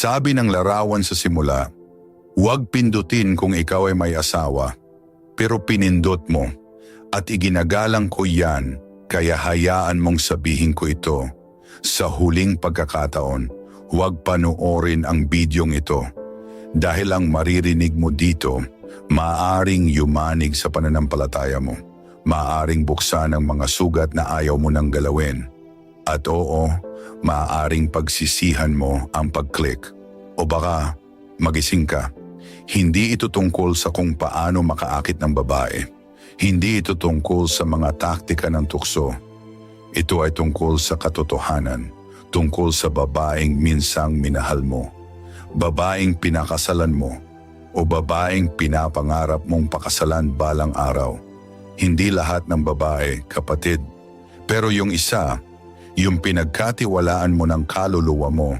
Sabi ng larawan sa simula, huwag pindutin kung ikaw ay may asawa, pero pinindot mo at iginagalang ko yan kaya hayaan mong sabihin ko ito. Sa huling pagkakataon, huwag panoorin ang bidyong ito. Dahil ang maririnig mo dito, maaring yumanig sa pananampalataya mo. Maaring buksan ang mga sugat na ayaw mo nang galawin. At oo, maaaring pagsisihan mo ang pag-click. O baka magising ka. Hindi ito tungkol sa kung paano makaakit ng babae. Hindi ito tungkol sa mga taktika ng tukso. Ito ay tungkol sa katotohanan, tungkol sa babaeng minsang minahal mo, babaeng pinakasalan mo, o babaeng pinapangarap mong pakasalan balang araw. Hindi lahat ng babae, kapatid. Pero yung isa, yung pinagkatiwalaan mo ng kaluluwa mo,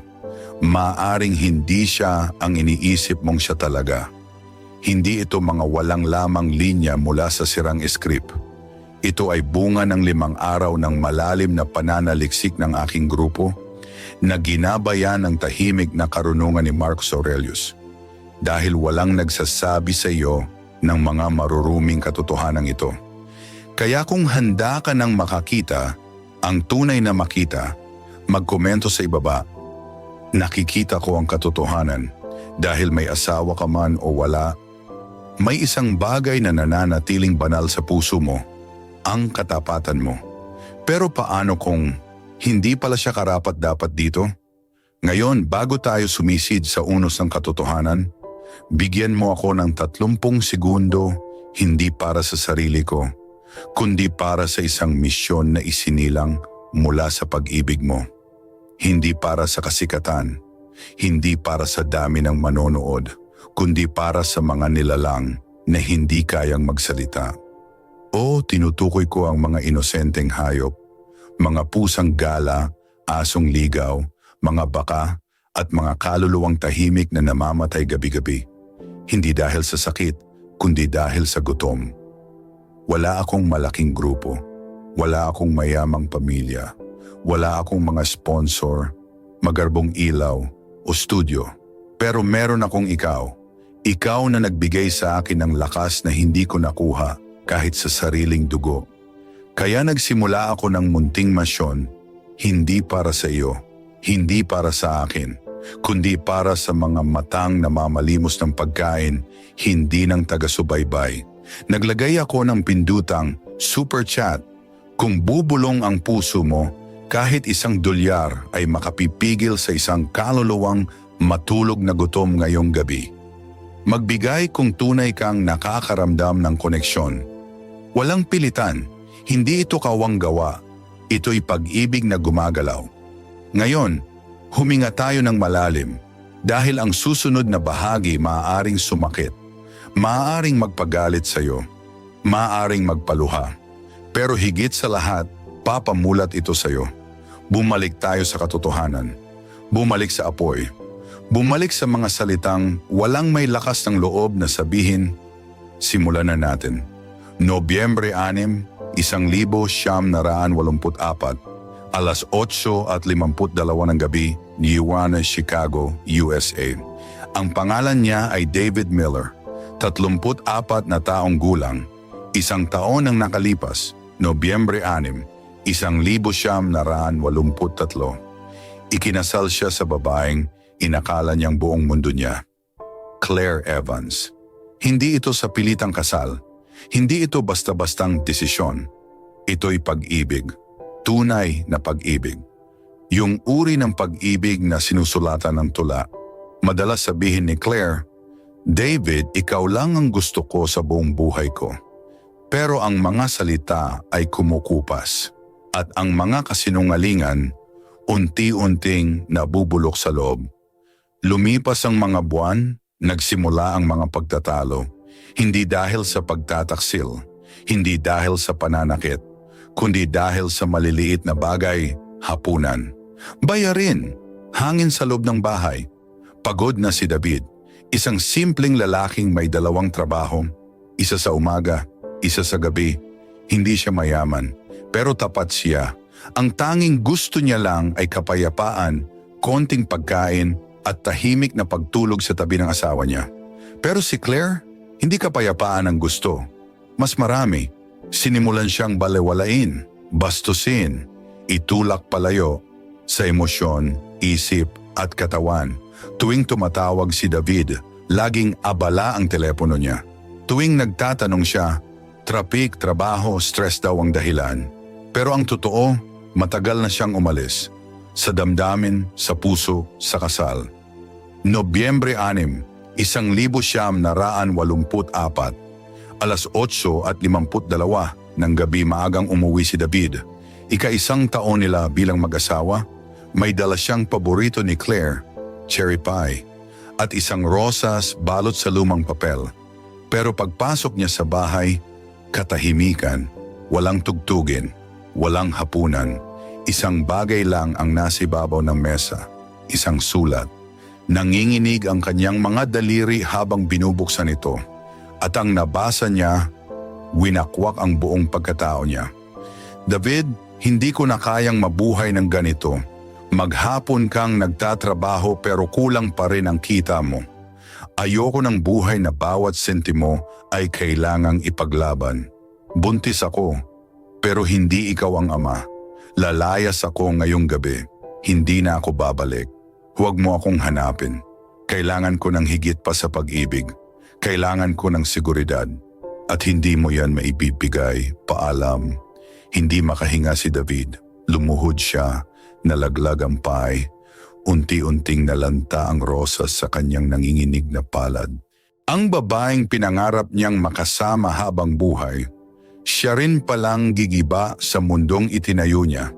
maaring hindi siya ang iniisip mong siya talaga. Hindi ito mga walang lamang linya mula sa sirang script. Ito ay bunga ng limang araw ng malalim na pananaliksik ng aking grupo na ginabayan ng tahimik na karunungan ni Marcus Aurelius. Dahil walang nagsasabi sa iyo ng mga maruruming katotohanan ito. Kaya kung handa ka nang makakita, ang tunay na makita, magkomento sa ibaba. Nakikita ko ang katotohanan dahil may asawa ka man o wala. May isang bagay na nananatiling banal sa puso mo, ang katapatan mo. Pero paano kung hindi pala siya karapat dapat dito? Ngayon, bago tayo sumisid sa unos ng katotohanan, bigyan mo ako ng 30 segundo hindi para sa sarili ko, kundi para sa isang misyon na isinilang mula sa pag-ibig mo. Hindi para sa kasikatan, hindi para sa dami ng manonood, kundi para sa mga nilalang na hindi kayang magsalita. O tinutukoy ko ang mga inosenteng hayop, mga pusang gala, asong ligaw, mga baka, at mga kaluluwang tahimik na namamatay gabi-gabi. Hindi dahil sa sakit, kundi dahil sa gutom. Wala akong malaking grupo. Wala akong mayamang pamilya. Wala akong mga sponsor, magarbong ilaw o studio. Pero meron akong ikaw. Ikaw na nagbigay sa akin ng lakas na hindi ko nakuha kahit sa sariling dugo. Kaya nagsimula ako ng munting masyon, hindi para sa iyo, hindi para sa akin, kundi para sa mga matang namamalimos ng pagkain, hindi ng taga-subaybay. Naglagay ako ng pindutang super chat. Kung bubulong ang puso mo, kahit isang dolyar ay makapipigil sa isang kaluluwang matulog na gutom ngayong gabi. Magbigay kung tunay kang nakakaramdam ng koneksyon. Walang pilitan, hindi ito kawang gawa, ito'y pag-ibig na gumagalaw. Ngayon, huminga tayo ng malalim dahil ang susunod na bahagi maaaring sumakit, maaaring magpagalit sa iyo, maaaring magpaluha. Pero higit sa lahat, papamulat ito sa iyo. Bumalik tayo sa katotohanan. Bumalik sa apoy. Bumalik sa mga salitang walang may lakas ng loob na sabihin, simulan na natin. Nobyembre 6, 1984, alas 8 at 52 ng gabi, New Chicago, USA. Ang pangalan niya ay David Miller, 34 na taong gulang, isang taon ang nakalipas, Nobyembre 6, 1983. Ikinasal siya sa babaeng inakala niyang buong mundo niya. Claire Evans. Hindi ito sa pilitang kasal. Hindi ito basta-bastang desisyon. Ito'y pag-ibig. Tunay na pag-ibig. Yung uri ng pag-ibig na sinusulatan ng tula. Madalas sabihin ni Claire, David, ikaw lang ang gusto ko sa buong buhay ko. Pero ang mga salita ay kumukupas at ang mga kasinungalingan unti-unting nabubulok sa loob. Lumipas ang mga buwan, nagsimula ang mga pagtatalo, hindi dahil sa pagtataksil, hindi dahil sa pananakit, kundi dahil sa maliliit na bagay, hapunan. Bayarin, hangin sa loob ng bahay. Pagod na si David, isang simpleng lalaking may dalawang trabaho, isa sa umaga, isa sa gabi. Hindi siya mayaman, pero tapat siya. Ang tanging gusto niya lang ay kapayapaan, konting pagkain at tahimik na pagtulog sa tabi ng asawa niya. Pero si Claire, hindi kapayapaan ang gusto. Mas marami, sinimulan siyang balewalain, bastusin, itulak palayo sa emosyon, isip at katawan. Tuwing tumatawag si David, laging abala ang telepono niya. Tuwing nagtatanong siya, trapik, trabaho, stress daw ang dahilan. Pero ang totoo, matagal na siyang umalis. Sa damdamin, sa puso, sa kasal. Nobyembre 6, isang libo siyam na raan walumput apat. Alas 8 at 52 ng gabi maagang umuwi si David. Ika-isang taon nila bilang mag-asawa, may dala siyang paborito ni Claire, cherry pie, at isang rosas balot sa lumang papel. Pero pagpasok niya sa bahay, katahimikan, walang tugtugin, walang hapunan. Isang bagay lang ang nasibabaw ng mesa, isang sulat. Nanginginig ang kanyang mga daliri habang binubuksan ito. At ang nabasa niya, winakwak ang buong pagkatao niya. David, hindi ko na kayang mabuhay ng ganito. Maghapon kang nagtatrabaho pero kulang pa rin ang kita mo. Ayoko ng buhay na bawat sentimo ay kailangang ipaglaban. Buntis ako, pero hindi ikaw ang ama. Lalayas ako ngayong gabi. Hindi na ako babalik. Huwag mo akong hanapin. Kailangan ko ng higit pa sa pag-ibig. Kailangan ko ng seguridad. At hindi mo yan maibibigay, paalam. Hindi makahinga si David. Lumuhod siya, nalaglag ang pie. Unti-unting nalanta ang rosas sa kanyang nanginginig na palad. Ang babaeng pinangarap niyang makasama habang buhay, siya rin palang gigiba sa mundong itinayo niya.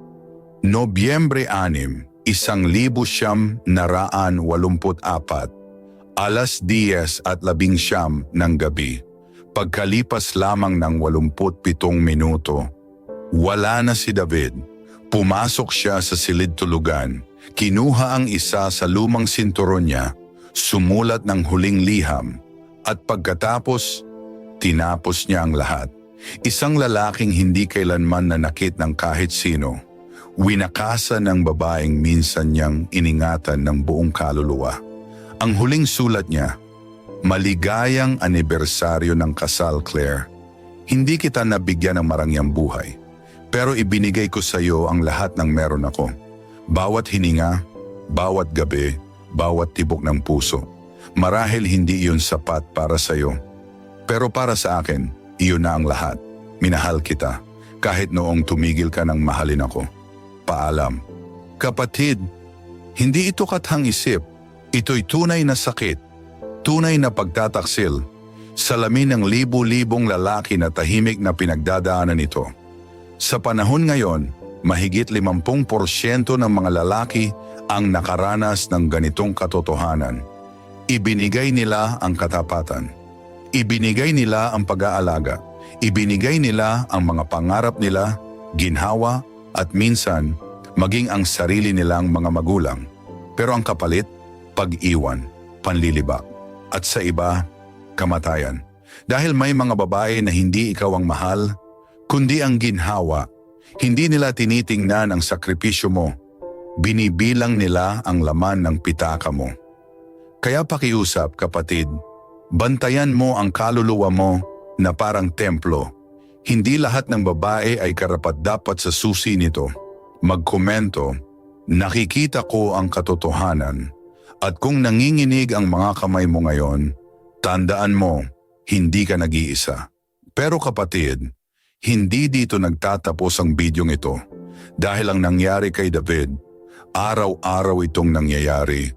Nobyembre 6, isang libo siyam naraan walumput apat, alas 10 at labing siyam ng gabi. Pagkalipas lamang ng walumput pitong minuto, wala na si David. Pumasok siya sa silid tulugan, kinuha ang isa sa lumang sinturon niya, sumulat ng huling liham, at pagkatapos, tinapos niya ang lahat. Isang lalaking hindi kailanman nanakit ng kahit sino. Winakasan ng babaeng minsan niyang iningatan ng buong kaluluwa. Ang huling sulat niya, Maligayang anibersaryo ng kasal, Claire. Hindi kita nabigyan ng marangyang buhay, pero ibinigay ko sa iyo ang lahat ng meron ako. Bawat hininga, bawat gabi, bawat tibok ng puso. Marahil hindi iyon sapat para sa iyo. Pero para sa akin, iyon na ang lahat. Minahal kita, kahit noong tumigil ka ng mahalin ako. Paalam. Kapatid, hindi ito kathang isip. Ito'y tunay na sakit. Tunay na pagtataksil. Salamin ng libu-libong lalaki na tahimik na pinagdadaanan nito. Sa panahon ngayon, mahigit 50% ng mga lalaki ang nakaranas ng ganitong katotohanan. Ibinigay nila ang katapatan. Ibinigay nila ang pag-aalaga. Ibinigay nila ang mga pangarap nila, ginhawa at minsan maging ang sarili nilang mga magulang. Pero ang kapalit, pag-iwan, panlilibak. At sa iba, kamatayan. Dahil may mga babae na hindi ikaw ang mahal, kundi ang ginhawa. Hindi nila tinitingnan ang sakripisyo mo. Binibilang nila ang laman ng pitaka mo. Kaya pakiusap, kapatid, bantayan mo ang kaluluwa mo na parang templo. Hindi lahat ng babae ay karapat-dapat sa susi nito. Magkomento, nakikita ko ang katotohanan at kung nanginginig ang mga kamay mo ngayon, tandaan mo, hindi ka nag-iisa. Pero kapatid, hindi dito nagtatapos ang bidyong ito. Dahil ang nangyari kay David, araw-araw itong nangyayari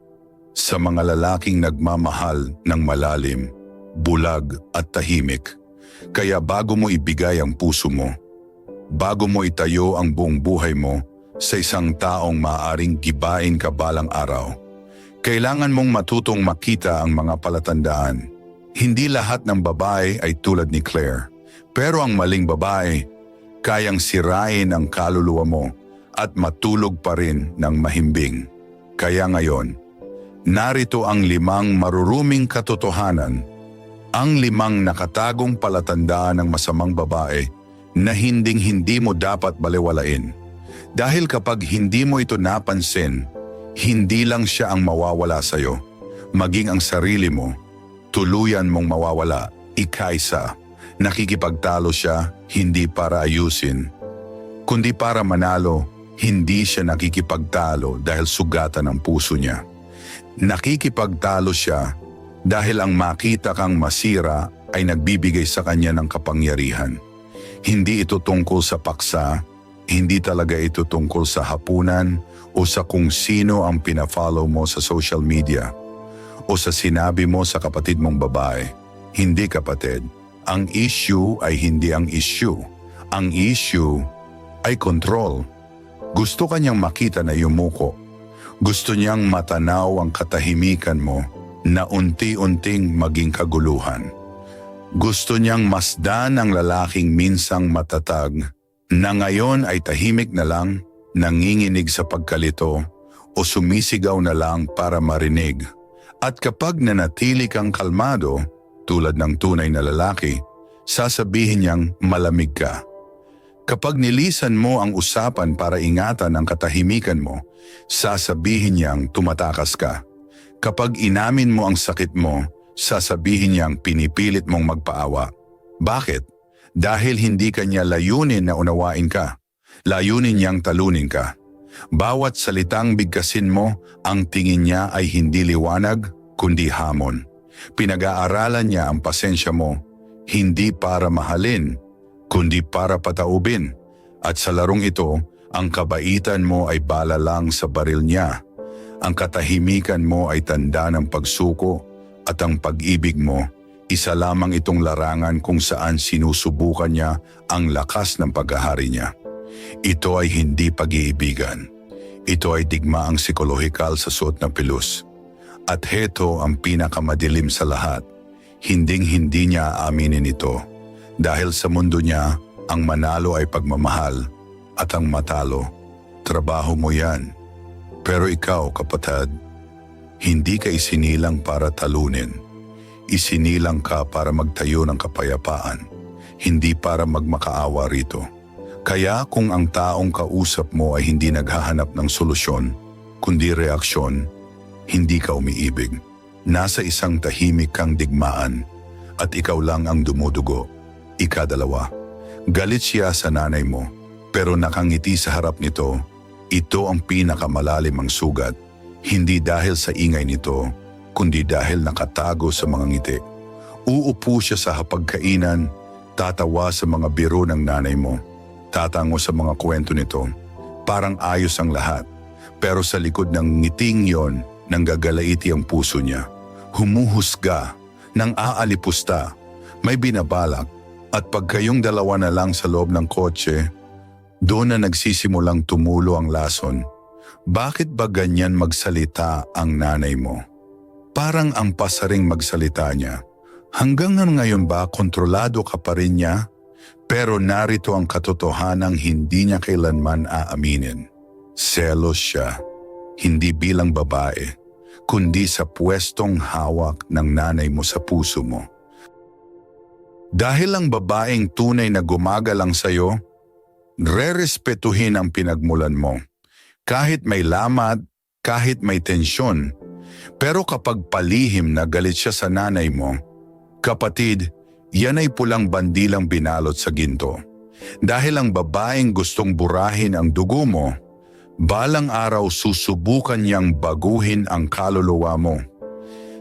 sa mga lalaking nagmamahal ng malalim, bulag at tahimik. Kaya bago mo ibigay ang puso mo, bago mo itayo ang buong buhay mo sa isang taong maaring gibain ka balang araw, kailangan mong matutong makita ang mga palatandaan. Hindi lahat ng babae ay tulad ni Claire, pero ang maling babae, kayang sirain ang kaluluwa mo at matulog pa rin ng mahimbing. Kaya ngayon, narito ang limang maruruming katotohanan, ang limang nakatagong palatandaan ng masamang babae na hinding-hindi mo dapat balewalain. Dahil kapag hindi mo ito napansin, hindi lang siya ang mawawala sa'yo, maging ang sarili mo, tuluyan mong mawawala, ikaisa. Nakikipagtalo siya, hindi para ayusin, kundi para manalo, hindi siya nakikipagtalo dahil sugatan ang puso niya. Nakikipagtalo siya dahil ang makita kang masira ay nagbibigay sa kanya ng kapangyarihan. Hindi ito tungkol sa paksa, hindi talaga ito tungkol sa hapunan o sa kung sino ang pinafollow mo sa social media o sa sinabi mo sa kapatid mong babae. Hindi kapatid. Ang issue ay hindi ang issue. Ang issue ay control. Gusto kanyang makita na yumuko. Gusto niyang matanaw ang katahimikan mo na unti-unting maging kaguluhan. Gusto niyang masdan ang lalaking minsang matatag na ngayon ay tahimik na lang, nanginginig sa pagkalito o sumisigaw na lang para marinig. At kapag nanatili kang kalmado, tulad ng tunay na lalaki, sasabihin niyang malamig ka. Kapag nilisan mo ang usapan para ingatan ang katahimikan mo, sasabihin niyang tumatakas ka. Kapag inamin mo ang sakit mo, sasabihin niyang pinipilit mong magpaawa. Bakit? Dahil hindi kanya layunin na unawain ka. Layunin niyang talunin ka. Bawat salitang bigkasin mo, ang tingin niya ay hindi liwanag, kundi hamon. Pinag-aaralan niya ang pasensya mo, hindi para mahalin, kundi para pataubin. At sa larong ito, ang kabaitan mo ay bala lang sa baril niya. Ang katahimikan mo ay tanda ng pagsuko at ang pag-ibig mo, isa lamang itong larangan kung saan sinusubukan niya ang lakas ng paghahari niya. Ito ay hindi pag-iibigan. Ito ay digmaang psikolohikal sa suot ng pilus. At heto ang pinakamadilim sa lahat. Hinding-hindi niya aaminin ito. Dahil sa mundo niya, ang manalo ay pagmamahal at ang matalo, trabaho mo yan. Pero ikaw, kapatid, hindi ka isinilang para talunin. Isinilang ka para magtayo ng kapayapaan, hindi para magmakaawa rito. Kaya kung ang taong kausap mo ay hindi naghahanap ng solusyon, kundi reaksyon, hindi ka umiibig. Nasa isang tahimik kang digmaan at ikaw lang ang dumudugo. Ikadalawa, galit siya sa nanay mo pero nakangiti sa harap nito. Ito ang pinakamalalim ang sugat, hindi dahil sa ingay nito, kundi dahil nakatago sa mga ngiti. Uupo siya sa hapagkainan, tatawa sa mga biro ng nanay mo, tatango sa mga kwento nito. Parang ayos ang lahat, pero sa likod ng ngiting yon, nanggagalaiti ang puso niya. Humuhusga, nang aalipusta, may binabalak, at pag kayong dalawa na lang sa loob ng kotse, doon na nagsisimulang tumulo ang lason. Bakit ba ganyan magsalita ang nanay mo? Parang ang pasaring magsalita niya. Hanggang ngayon ba kontrolado ka pa rin niya? Pero narito ang katotohanang hindi niya kailanman aaminin. Selos siya, hindi bilang babae, kundi sa pwestong hawak ng nanay mo sa puso mo. Dahil ang babaeng tunay na gumagalang sa'yo, re-respetuhin ang pinagmulan mo. Kahit may lamat, kahit may tensyon. Pero kapag palihim na galit siya sa nanay mo, kapatid, yan ay pulang bandilang binalot sa ginto. Dahil ang babaeng gustong burahin ang dugo mo, balang araw susubukan niyang baguhin ang kaluluwa mo.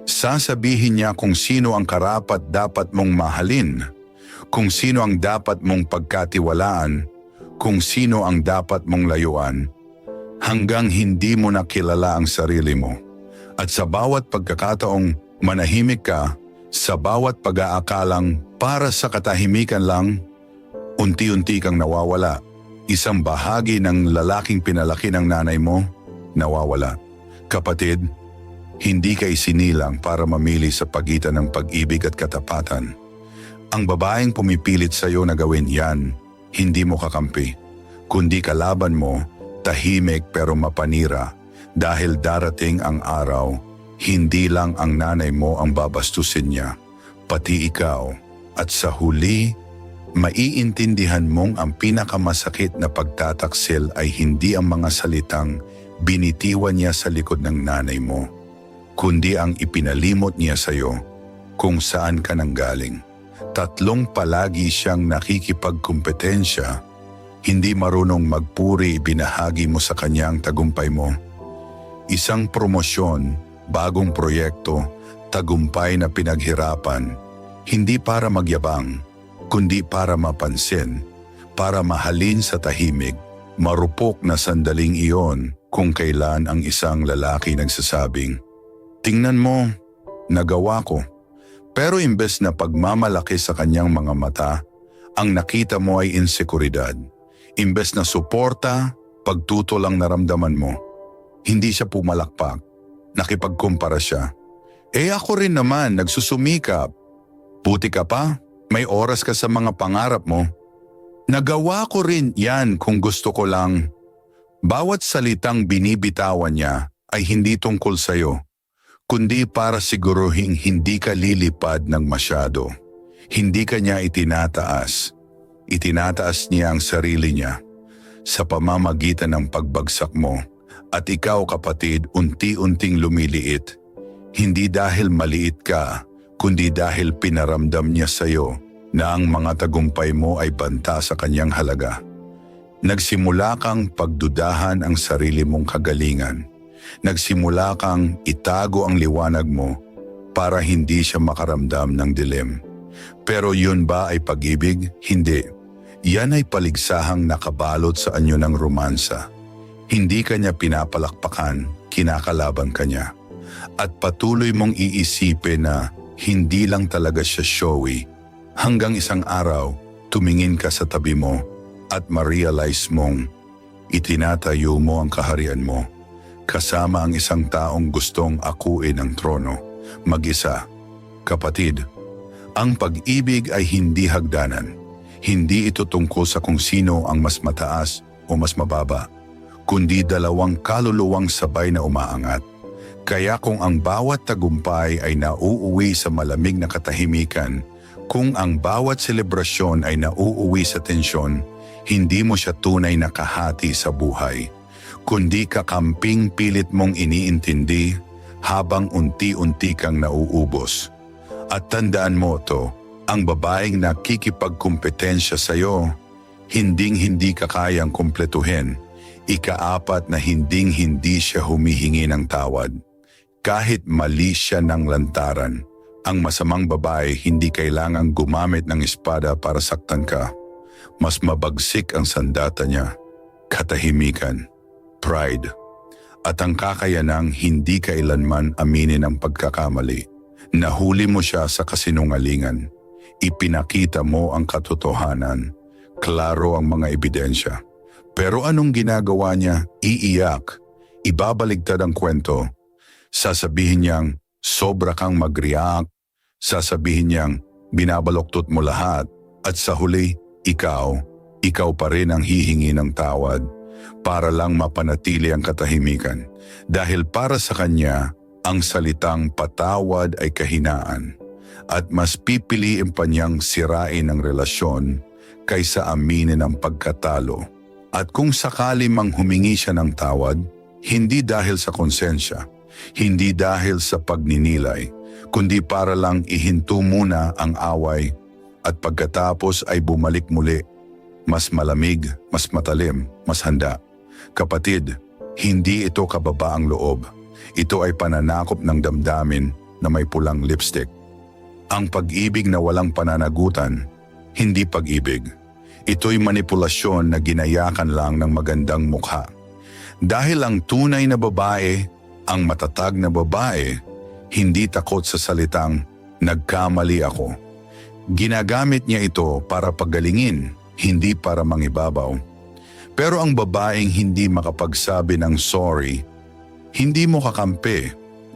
Sasabihin niya kung sino ang karapat dapat mong mahalin, kung sino ang dapat mong pagkatiwalaan, kung sino ang dapat mong layuan, hanggang hindi mo nakilala ang sarili mo. At sa bawat pagkakataong manahimik ka, sa bawat pag-aakalang para sa katahimikan lang, unti-unti kang nawawala. Isang bahagi ng lalaking pinalaki ng nanay mo, nawawala. Kapatid, hindi ka isinilang para mamili sa pagitan ng pag-ibig at katapatan. Ang babaeng pumipilit sa iyo na gawin yan, hindi mo kakampi, kundi kalaban mo, tahimik pero mapanira, dahil darating ang araw, hindi lang ang nanay mo ang babastusin niya, pati ikaw, at sa huli, maiintindihan mong ang pinakamasakit na pagtataksil ay hindi ang mga salitang binitiwan niya sa likod ng nanay mo, kundi ang ipinalimot niya sa iyo kung saan ka nanggaling. Tatlong palagi siyang nakikipagkumpetensya, hindi marunong magpuri ibinahagi mo sa kanyang tagumpay mo. Isang promosyon, bagong proyekto, tagumpay na pinaghirapan, hindi para magyabang, kundi para mapansin, para mahalin sa tahimik, marupok na sandaling iyon kung kailan ang isang lalaki nagsasabing, Tingnan mo, nagawa ko. Pero imbes na pagmamalaki sa kanyang mga mata, ang nakita mo ay insekuridad. Imbes na suporta, pagtuto lang naramdaman mo. Hindi siya pumalakpak. Nakipagkumpara siya. Eh ako rin naman, nagsusumikap. Puti ka pa, may oras ka sa mga pangarap mo. Nagawa ko rin yan kung gusto ko lang. Bawat salitang binibitawan niya ay hindi tungkol sa'yo, kundi para siguruhing hindi ka lilipad ng masyado. Hindi ka niya itinataas. Itinataas niya ang sarili niya sa pamamagitan ng pagbagsak mo at ikaw kapatid unti-unting lumiliit. Hindi dahil maliit ka, kundi dahil pinaramdam niya sa iyo na ang mga tagumpay mo ay banta sa kanyang halaga. Nagsimula kang pagdudahan ang sarili mong kagalingan. Nagsimula kang itago ang liwanag mo para hindi siya makaramdam ng dilim. Pero yun ba ay pag-ibig? Hindi. Yan ay paligsahang nakabalot sa anyo ng romansa. Hindi ka niya pinapalakpakan, kinakalaban ka niya. At patuloy mong iisipin na hindi lang talaga siya showy. Hanggang isang araw, tumingin ka sa tabi mo at ma-realize mong itinatayo mo ang kaharian mo kasama ang isang taong gustong akuin ang trono, mag-isa. Kapatid, ang pag-ibig ay hindi hagdanan. Hindi ito tungkol sa kung sino ang mas mataas o mas mababa, kundi dalawang kaluluwang sabay na umaangat. Kaya kung ang bawat tagumpay ay nauuwi sa malamig na katahimikan, kung ang bawat selebrasyon ay nauuwi sa tensyon, hindi mo siya tunay na kahati sa buhay kundi kakamping pilit mong iniintindi habang unti-unti kang nauubos. At tandaan mo to, ang babaeng nakikipagkumpetensya sa iyo, hinding-hindi ka kayang kumpletuhin, ikaapat na hinding-hindi siya humihingi ng tawad. Kahit mali siya ng lantaran, ang masamang babae hindi kailangang gumamit ng espada para saktan ka. Mas mabagsik ang sandata niya, katahimikan pride, at ang kakayanang hindi kailanman aminin ang pagkakamali. Nahuli mo siya sa kasinungalingan. Ipinakita mo ang katotohanan. Klaro ang mga ebidensya. Pero anong ginagawa niya? Iiyak. Ibabaligtad ang kwento. Sasabihin niyang sobra kang mag-react. Sasabihin niyang binabaloktot mo lahat. At sa huli, ikaw, ikaw pa rin ang hihingi ng tawad para lang mapanatili ang katahimikan dahil para sa kanya ang salitang patawad ay kahinaan at mas pipiliin pa niyang sirain ang relasyon kaysa aminin ang pagkatalo. At kung sakali mang humingi siya ng tawad, hindi dahil sa konsensya, hindi dahil sa pagninilay, kundi para lang ihinto muna ang away at pagkatapos ay bumalik muli mas malamig, mas matalim, mas handa. Kapatid, hindi ito kababaang loob. Ito ay pananakop ng damdamin na may pulang lipstick. Ang pag-ibig na walang pananagutan, hindi pag-ibig. Ito'y manipulasyon na ginayakan lang ng magandang mukha. Dahil ang tunay na babae, ang matatag na babae, hindi takot sa salitang, nagkamali ako. Ginagamit niya ito para pagalingin hindi para mangibabaw. Pero ang babaeng hindi makapagsabi ng sorry, hindi mo kakampi,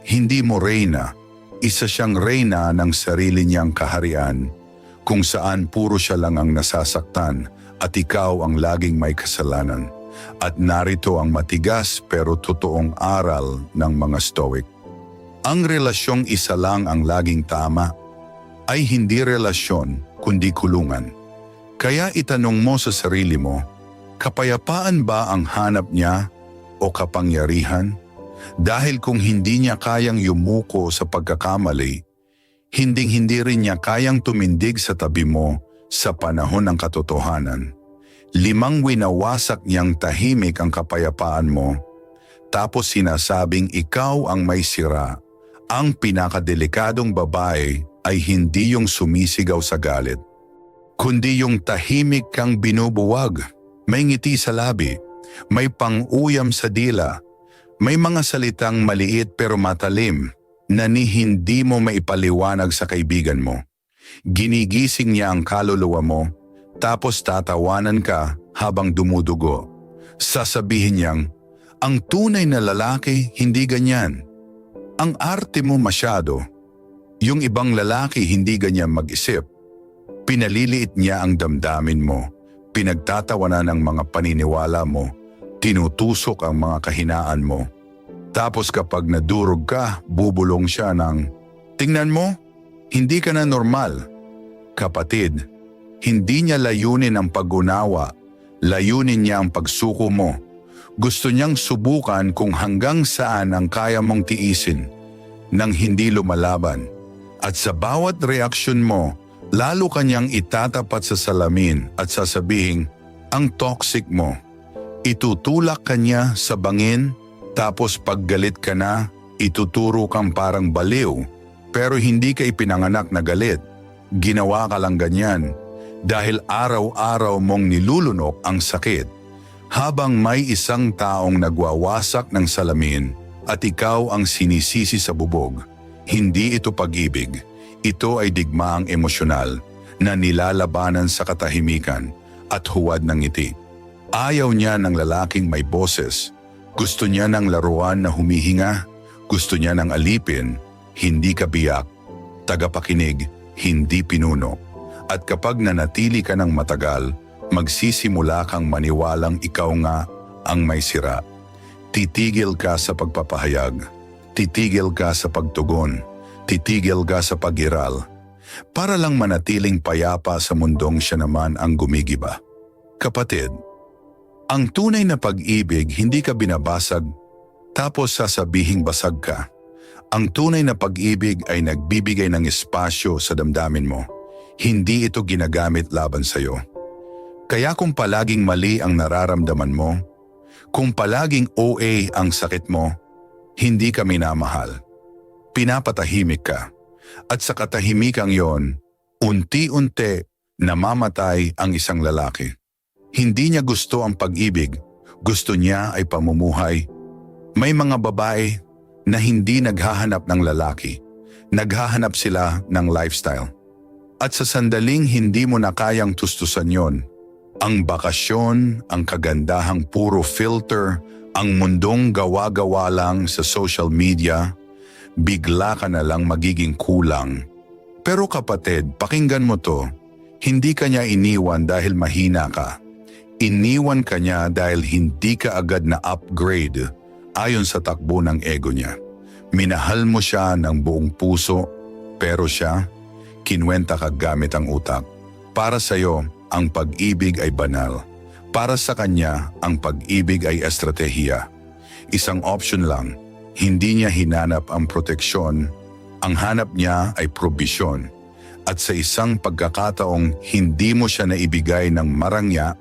hindi mo reyna, isa siyang reyna ng sarili niyang kaharian, kung saan puro siya lang ang nasasaktan at ikaw ang laging may kasalanan. At narito ang matigas pero totoong aral ng mga stoic. Ang relasyong isa lang ang laging tama ay hindi relasyon kundi kulungan. Kaya itanong mo sa sarili mo, kapayapaan ba ang hanap niya o kapangyarihan? Dahil kung hindi niya kayang yumuko sa pagkakamali, hinding-hindi rin niya kayang tumindig sa tabi mo sa panahon ng katotohanan. Limang winawasak niyang tahimik ang kapayapaan mo, tapos sinasabing ikaw ang may sira. Ang pinakadelikadong babae ay hindi yung sumisigaw sa galit, kundi yung tahimik kang binubuwag. May ngiti sa labi, may pang-uyam sa dila, may mga salitang maliit pero matalim na ni hindi mo maipaliwanag sa kaibigan mo. Ginigising niya ang kaluluwa mo, tapos tatawanan ka habang dumudugo. Sasabihin niyang, ang tunay na lalaki hindi ganyan. Ang arte mo masyado. Yung ibang lalaki hindi ganyan mag-isip. Pinaliliit niya ang damdamin mo. Pinagtatawanan ang mga paniniwala mo. Tinutusok ang mga kahinaan mo. Tapos kapag nadurog ka, bubulong siya ng, Tingnan mo, hindi ka na normal. Kapatid, hindi niya layunin ang pag-unawa, layunin niya ang pagsuko mo. Gusto niyang subukan kung hanggang saan ang kaya mong tiisin nang hindi lumalaban. At sa bawat reaksyon mo, lalo kanyang itatapat sa salamin at sasabihin, ang toxic mo. Itutulak kanya sa bangin, tapos paggalit ka na, ituturo kang parang baliw. Pero hindi ka ipinanganak na galit. Ginawa ka lang ganyan dahil araw-araw mong nilulunok ang sakit. Habang may isang taong nagwawasak ng salamin at ikaw ang sinisisi sa bubog, hindi ito pag-ibig. Ito ay digmaang emosyonal na nilalabanan sa katahimikan at huwad ng ngiti. Ayaw niya ng lalaking may boses. Gusto niya ng laruan na humihinga. Gusto niya ng alipin, hindi kabiyak. Tagapakinig, hindi pinuno. At kapag nanatili ka ng matagal, magsisimula kang maniwalang ikaw nga ang may sira. Titigil ka sa pagpapahayag. Titigil ka sa pagtugon. Titigil ka sa pagiral. Para lang manatiling payapa sa mundong siya naman ang gumigiba. Kapatid, ang tunay na pag-ibig hindi ka binabasag tapos sasabihing basag ka. Ang tunay na pag-ibig ay nagbibigay ng espasyo sa damdamin mo. Hindi ito ginagamit laban sa iyo. Kaya kung palaging mali ang nararamdaman mo, kung palaging OA ang sakit mo, hindi ka minamahal. Pinapatahimik ka. At sa katahimikang yon, unti-unti namamatay ang isang lalaki. Hindi niya gusto ang pag-ibig, gusto niya ay pamumuhay. May mga babae na hindi naghahanap ng lalaki, naghahanap sila ng lifestyle. At sa sandaling hindi mo na kayang tustusan yon, ang bakasyon, ang kagandahang puro filter, ang mundong gawa-gawa lang sa social media, bigla ka na lang magiging kulang. Pero kapatid, pakinggan mo to, hindi ka niya iniwan dahil mahina ka. Iniwan ka niya dahil hindi ka agad na upgrade ayon sa takbo ng ego niya. Minahal mo siya ng buong puso, pero siya, kinwenta ka gamit ang utak. Para sa'yo, ang pag-ibig ay banal. Para sa kanya, ang pag-ibig ay estratehiya. Isang option lang, hindi niya hinanap ang proteksyon, ang hanap niya ay probisyon. At sa isang pagkakataong hindi mo siya naibigay ng marangya,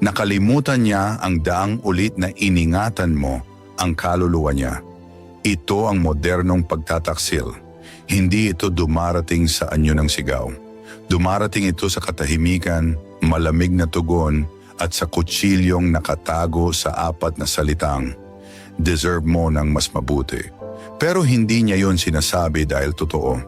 nakalimutan niya ang daang ulit na iningatan mo ang kaluluwa niya. Ito ang modernong pagtataksil. Hindi ito dumarating sa anyo ng sigaw. Dumarating ito sa katahimikan, malamig na tugon at sa kutsilyong nakatago sa apat na salitang, deserve mo ng mas mabuti. Pero hindi niya yon sinasabi dahil totoo.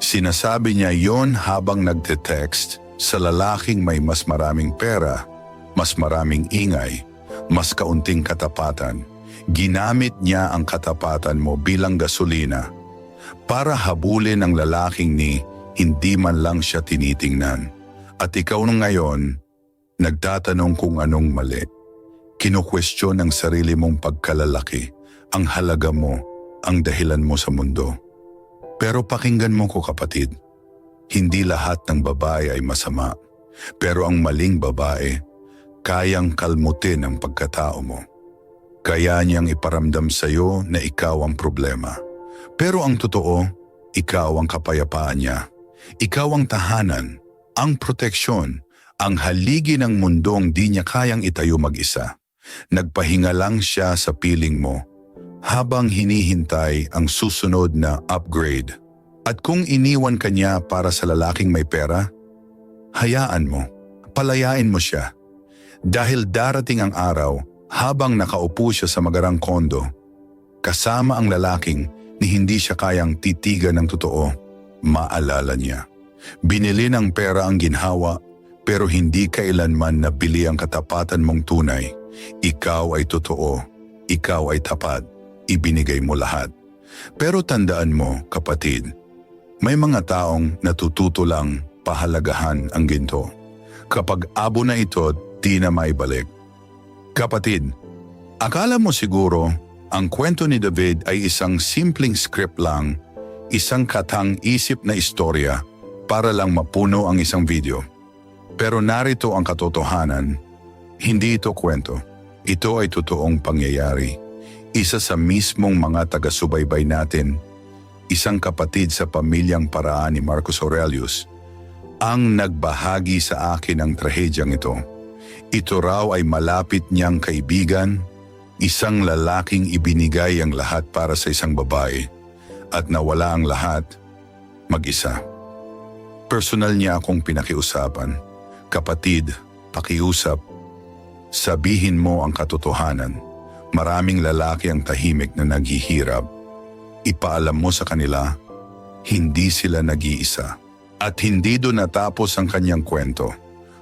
Sinasabi niya yon habang nagte-text sa lalaking may mas maraming pera, mas maraming ingay, mas kaunting katapatan. Ginamit niya ang katapatan mo bilang gasolina para habulin ang lalaking ni hindi man lang siya tinitingnan. At ikaw nung ngayon, nagtatanong kung anong mali. Kinukwestiyon ang sarili mong pagkalalaki, ang halaga mo, ang dahilan mo sa mundo. Pero pakinggan mo ko kapatid, hindi lahat ng babae ay masama. Pero ang maling babae, kayang kalmutin ang pagkatao mo. Kaya niyang iparamdam sa iyo na ikaw ang problema. Pero ang totoo, ikaw ang kapayapaan niya. Ikaw ang tahanan, ang proteksyon, ang haligi ng mundong di niya kayang itayo mag-isa. Nagpahinga lang siya sa piling mo habang hinihintay ang susunod na upgrade. At kung iniwan ka niya para sa lalaking may pera, hayaan mo, palayain mo siya. Dahil darating ang araw habang nakaupo siya sa magarang kondo, kasama ang lalaking ni hindi siya kayang titigan ng totoo, maalala niya. Binili ng pera ang ginhawa pero hindi kailanman nabili ang katapatan mong tunay. Ikaw ay totoo, ikaw ay tapat, ibinigay mo lahat. Pero tandaan mo, kapatid, may mga taong natututo lang pahalagahan ang ginto. Kapag abo na ito, di na maibalik. Kapatid, akala mo siguro ang kwento ni David ay isang simpleng script lang, isang katang isip na istorya para lang mapuno ang isang video. Pero narito ang katotohanan, hindi ito kwento. Ito ay totoong pangyayari. Isa sa mismong mga taga-subaybay natin, isang kapatid sa pamilyang paraan ni Marcus Aurelius, ang nagbahagi sa akin ng trahedyang ito. Ito raw ay malapit niyang kaibigan, isang lalaking ibinigay ang lahat para sa isang babae at nawala ang lahat mag-isa. Personal niya akong pinakiusapan. Kapatid, pakiusap. Sabihin mo ang katotohanan. Maraming lalaki ang tahimik na naghihirap. Ipaalam mo sa kanila, hindi sila nag-iisa. At hindi doon natapos ang kanyang kwento.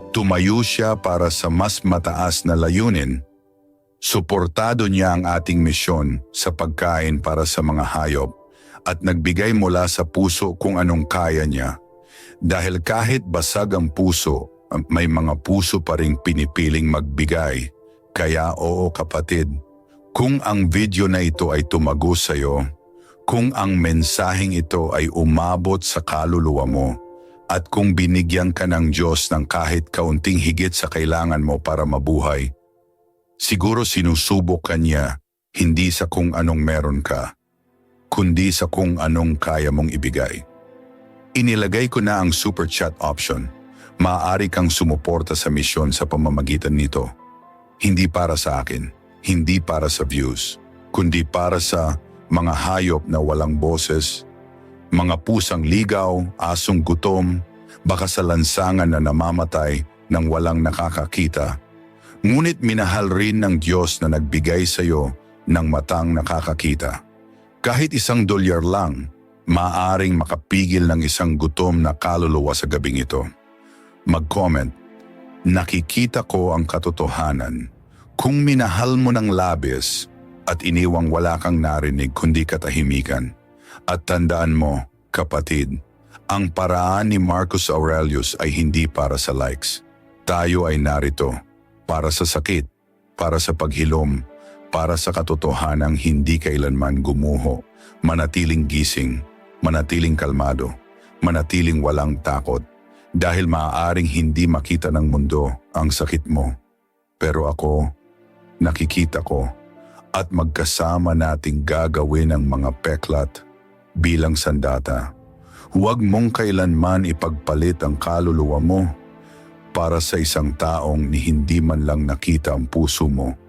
Tumayo siya para sa mas mataas na layunin. Suportado niya ang ating misyon sa pagkain para sa mga hayop at nagbigay mula sa puso kung anong kaya niya. Dahil kahit basag ang puso, may mga puso pa ring pinipiling magbigay. Kaya oo kapatid, kung ang video na ito ay tumago sa iyo, kung ang mensaheng ito ay umabot sa kaluluwa mo, at kung binigyan ka ng Diyos ng kahit kaunting higit sa kailangan mo para mabuhay, siguro sinusubok ka niya hindi sa kung anong meron ka, kundi sa kung anong kaya mong ibigay. Inilagay ko na ang super chat option. Maaari kang sumuporta sa misyon sa pamamagitan nito. Hindi para sa akin, hindi para sa views, kundi para sa mga hayop na walang boses, mga pusang ligaw, asong gutom, baka sa lansangan na namamatay nang walang nakakakita. Ngunit minahal rin ng Diyos na nagbigay sa iyo ng matang nakakakita. Kahit isang dolyar lang, maaring makapigil ng isang gutom na kaluluwa sa gabing ito. Mag-comment, nakikita ko ang katotohanan. Kung minahal mo ng labis at iniwang wala kang narinig kundi katahimikan. At tandaan mo, kapatid, ang paraan ni Marcus Aurelius ay hindi para sa likes. Tayo ay narito para sa sakit, para sa paghilom, para sa katotohanang hindi kailanman gumuho, manatiling gising, manatiling kalmado, manatiling walang takot, dahil maaaring hindi makita ng mundo ang sakit mo. Pero ako, nakikita ko at magkasama nating gagawin ang mga peklat bilang sandata. Huwag mong kailanman ipagpalit ang kaluluwa mo para sa isang taong ni hindi man lang nakita ang puso mo